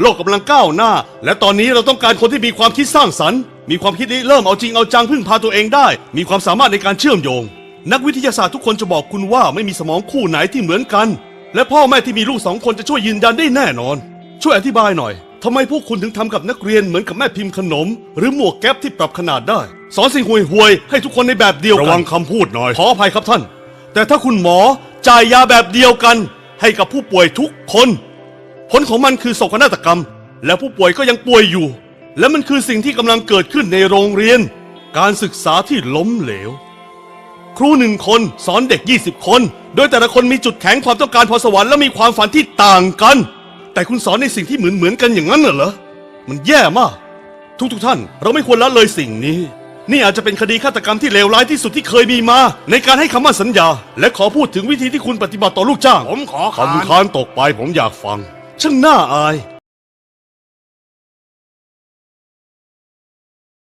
โลกกำลังก้าวหน้า และตอนนี้เราต้องการคนที่มีความคิดสร้างสรรค์ มีความคิดริเริ่มเอาจริงเอาจังพึ่งพาตัวเองได้ มีความสามารถในการเชื่อมโยง นักวิทยาศาสตร์ทุกคนจะบอกคุณว่าไม่มีสมองคู่ไหนที่เหมือนกัน และพ่อแม่ที่มีลูกสองคนจะช่วยยืนยันได้แน่นอน ช่วยอธิบายหน่อยทำไมพวกคุณถึงทำกับนักเรียนเหมือนกับแม่พิมพ์ขนม หรือหมวกแก๊ปที่ปรับขนาดได้ สอนสิ่งห่วยห่วยๆให้ทุกคนในแบบเดียวกันระวังคำพูดหน่อยขออภัยครับท่าน แต่ถ้าคุณหมอจ่ายยาแบบเดียวกัน ให้กับผู้ป่วยทุกคน ผลของมันคือโศกนาฏกรรม และผู้ป่วยก็ยังป่วยอยู่ และมันคือสิ่งที่กำลังเกิดขึ้นในโรงเรียน การศึกษาที่ล้มเหลว ครูหนึ่งคนสอนเด็ก 20 คน โดยแต่ละคนมีจุดแข็งความต้องการพรสวรรค์และมีความฝันที่ต่างกัน แต่คุณสอนในสิ่งที่เหมือนเหมือนๆกันอย่างนั้นน่ะเหรอมันแย่มาก ทุกๆท่าน เราไม่ควรละเลยสิ่งนี้ นี่อาจจะเป็นคดีฆาตกรรมที่เลวร้ายที่สุดที่เคยมีมา ในการให้คำมั่นสัญญา และขอพูดถึงวิธีที่คุณปฏิบัติต่อลูกจ้างผมขอคำค้านตกไปผมอยากฟัง ช่างน่าอาย